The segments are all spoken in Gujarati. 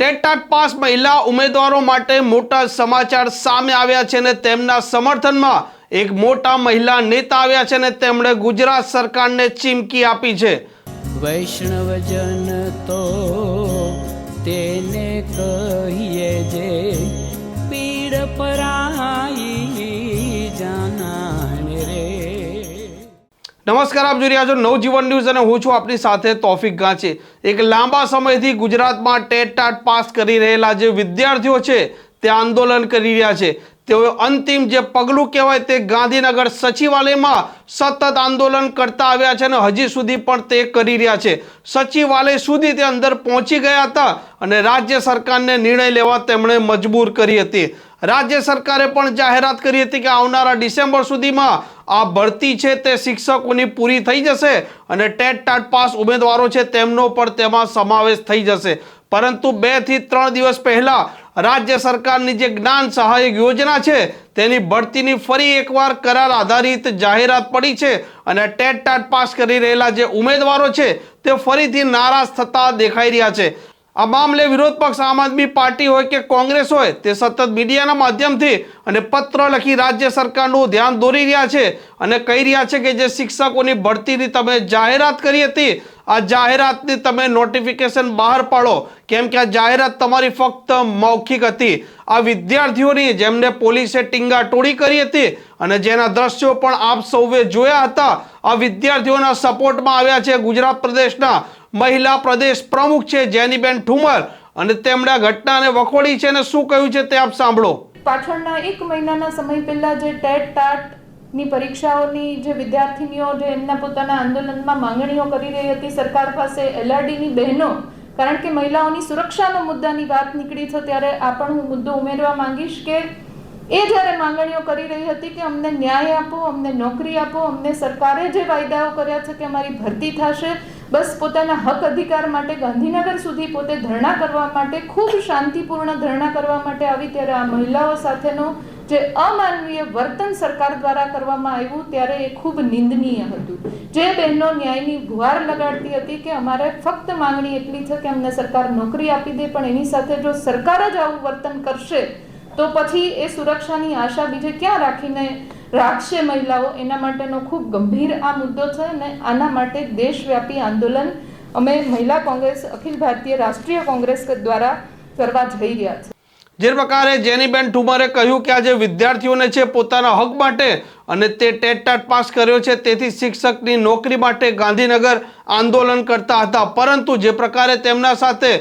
ટેટાટ પાસ મહિલા ઉમેદવારો માટે મોટા સમાચાર સામે આવ્યા છે અને તેમના સમર્થનમાં એક મોટા મહિલા નેતા આવ્યા છે અને તેમણે ગુજરાત સરકારને ચીમકી આપી છે. વૈષ્ણવજન તો તેને કહીએ જે પીડ પરાઈ નમસ્કાર, આપ જોઈ રહ્યા છો નવજીવન ન્યૂઝ અને હું છું આપની સાથે તોફિક ગાંચી. એક લાંબા સમયથી ગુજરાતમાં ટેટ ટાટ પાસ કરી રહેલા જે વિદ્યાર્થીઓ છે, તે આંદોલન કરી રહ્યા છે. તેઓએ અંતિમ જે પગલું કહેવાય તે ગાંધીનગર સચિવાલયમાં સતત આંદોલન કરતા આવ્યા છે અને હજી સુધી પણ તે કરી રહ્યા છે. સચિવાલય સુધી તે અંદર પહોંચી ગયા હતા અને રાજ્ય સરકારને નિર્ણય લેવા તેમણે મજબૂર કરી હતી. રાજ્ય સરકારે પણ જાહેરાત કરી હતી કે આવનારા ડિસેમ્બર સુધીમાં આ ભરતી છે તે શિક્ષકોની પૂરી થઈ જશે અને ટેટ ટાટ પાસ ઉમેદવારો છે તેમનો પણ તેમાં સમાવેશ થઈ જશે. પરંતુ બેથી ત્રણ દિવસ પહેલા રાજ્ય સરકારની જે જ્ઞાન સહાયક યોજના છે તેની ભરતીની ફરી એકવાર કરાર આધારિત જાહેરાત પડી છે અને ટેટ ટાટ પાસ કરી રહેલા જે ઉમેદવારો છે તે ફરીથી નારાજ થતા દેખાઈ રહ્યા છે. આ મામલે વિરોધ પક્ષ આમ આદમી પાર્ટી હોય કે કોંગ્રેસ હોય, તે સતત મીડિયાના માધ્યમથી અને પત્ર લખી રાજ્ય સરકારનું ધ્યાન દોરી રહ્યા છે અને કહી રહ્યા છે કે જે શિક્ષકોની ભરતીની તમે જાહેરાત કરી હતી આ જાહેરાતની તમે નોટિફિકેશન બહાર પાડો. કેમ કે આ જાહેરાત તમારી ફક્ત મૌખિક હતી. આ વિદ્યાર્થીઓની જેમને પોલીસે ટીંગા ટોળી કરી હતી અને જેના દ્રશ્યો પણ આપ સૌએ જોયા હતા, આ વિદ્યાર્થીઓના સપોર્ટમાં આવ્યા છે ગુજરાત પ્રદેશના મહિલા પ્રદેશ પ્રમુખ છે જેનીબેન ઠુમર. અને તેમણે આ ઘટનાને વખોડી છે અને શું કહ્યું છે તે આપ સાંભળો. પાછળના એક મહિનાના સમય પહેલા જે ટેટ ટાટ ની પરીક્ષાઓની જે વિદ્યાર્થીનીઓ જે એમના પોતાના આંદોલનમાં માંગણીઓ કરી રહી હતી, સરકાર પાસે એલઆરડીની બહેનો, કારણ કે મહિલાઓની સુરક્ષાનો મુદ્દાની વાત નીકળી છે, ત્યારે આ પણ હું મુદ્દો ઉમેરવા માંગીશ કે એ જ્યારે માંગણીઓ કરી રહી હતી કે અમને ન્યાય આપો, અમને નોકરી આપો, અમને સરકારે જે વાયદાઓ કર્યા છે કે અમારી ભરતી થશે, બસ પોતાના હક અધિકાર માટે ગાંધીનગર સુધી પોતે ધરણા કરવા માટે, ખૂબ શાંતિપૂર્ણ ધરણા કરવા માટે આવી, ત્યારે આ મહિલાઓ સાથેનો જે અમાનવીય વર્તન સરકાર દ્વારા કરવામાં આવ્યું ત્યારે એ ખૂબ નિંદનીય હતું. જે બહેનો ન્યાયની ગુહાર લગાડતી હતી કે અમારે ફક્ત માંગણી એટલી છે કે અમને સરકાર નોકરી આપી દે, પણ એની સાથે જો સરકાર જ આવું વર્તન કરશે, તો પછી એ સુરક્ષાની આશા બીજે ક્યાં રાખીને રાખશે મહિલાઓ? એના માટેનો ખૂબ ગંભીર આ મુદ્દો છે અને આના માટે દેશવ્યાપી આંદોલન અમે મહિલા કોંગ્રેસ, અખિલ ભારતીય રાષ્ટ્રીય કોંગ્રેસ દ્વારા કરવા જઈ રહ્યા છે જે પ્રકારે જેનીબેન ઠુમરે કહ્યું કે આજે વિદ્યાર્થીઓને છે પોતાના હક માટે અને તે ટેટ ટાટ પાસ કર્યો છે, તેથી શિક્ષકની નોકરી માટે ગાંધીનગર આંદોલન કરતા હતા. પરંતુ જે પ્રકારે તેમના સાથે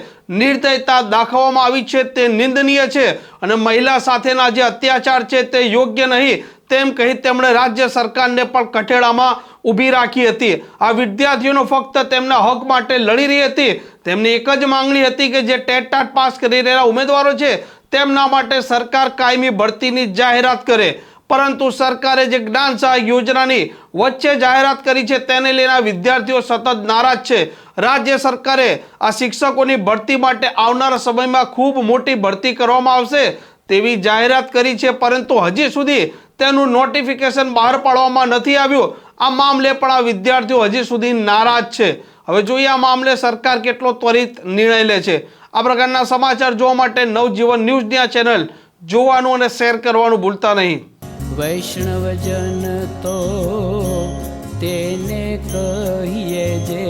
નિર્દયતા દાખવવામાં આવી છે તે નિંદનીય છે અને મહિલા સાથેના જે અત્યાચાર છે તે યોગ્ય નહીં તેમ કહી તેમણે રાજ્ય સરકારને પણ કઠેડામાં ઊભી રાખી હતી. આ વિદ્યાર્થીઓનો ફક્ત તેમના હક માટે લડી રહી હતી. તેમની એક જ માંગણી હતી કે જે ટેટ ટાટ પાસ કરી રહેલા ઉમેદવારો છે તેમના માટે સરકાર કાયમી ભરતીની જાહેરાત કરે. પરંતુ સરકારે જે જ્ઞાન સહાય યોજનાની વચ્ચે જાહેરાત કરી છે, તેને લઈને વિદ્યાર્થીઓ સતત નારાજ છે. રાજ્ય સરકારે આ શિક્ષકોની ભરતી માટે આવનારા સમયમાં ખૂબ મોટી ભરતી કરવામાં આવશે તેવી જાહેરાત કરી છે, પરંતુ હજી સુધી તેનું નોટિફિકેશન બહાર પાડવામાં નથી આવ્યું. આ મામલે પણ આ વિદ્યાર્થીઓ હજી સુધી નારાજ છે. હવે જોઈએ આ મામલે સરકાર કેટલો ત્વરિત નિર્ણય લે છે. આ પ્રકારના સમાચાર જોવા માટે નવજીવન ન્યૂઝની આ ચેનલ જોવાનું અને શેર કરવાનું ભૂલતા નહીં. વૈષ્ણવજન તો તેને કહીએ જે